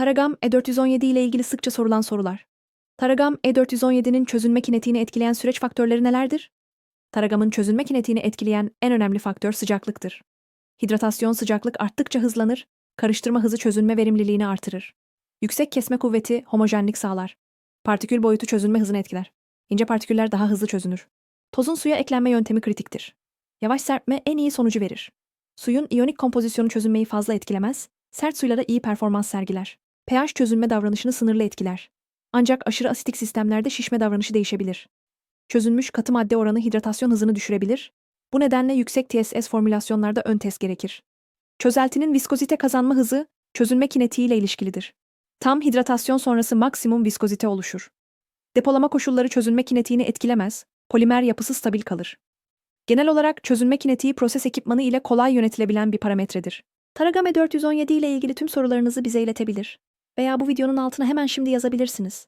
Taragam E417 ile ilgili sıkça sorulan sorular. Taragam E417'nin çözünme kinetiğini etkileyen süreç faktörleri nelerdir? Taragamın çözünme kinetiğini etkileyen en önemli faktör sıcaklıktır. Hidratasyon sıcaklık arttıkça hızlanır, karıştırma hızı çözünme verimliliğini artırır. Yüksek kesme kuvveti homojenlik sağlar. Partikül boyutu çözünme hızını etkiler. İnce partiküller daha hızlı çözünür. Tozun suya eklenme yöntemi kritiktir. Yavaş serpme en iyi sonucu verir. Suyun iyonik kompozisyonu çözünmeyi fazla etkilemez, sert suylara iyi performans sergiler. pH çözünme davranışını sınırlı etkiler. Ancak aşırı asitik sistemlerde şişme davranışı değişebilir. Çözünmüş katı madde oranı hidratasyon hızını düşürebilir. Bu nedenle yüksek TSS formülasyonlarda ön test gerekir. Çözeltinin viskozite kazanma hızı, çözünme kinetiği ile ilişkilidir. Tam hidratasyon sonrası maksimum viskozite oluşur. Depolama koşulları çözünme kinetiğini etkilemez, polimer yapısı stabil kalır. Genel olarak çözünme kinetiği proses ekipmanı ile kolay yönetilebilen bir parametredir. Taragame 417 ile ilgili tüm sorularınızı bize iletebilir veya bu videonun altına hemen şimdi yazabilirsiniz.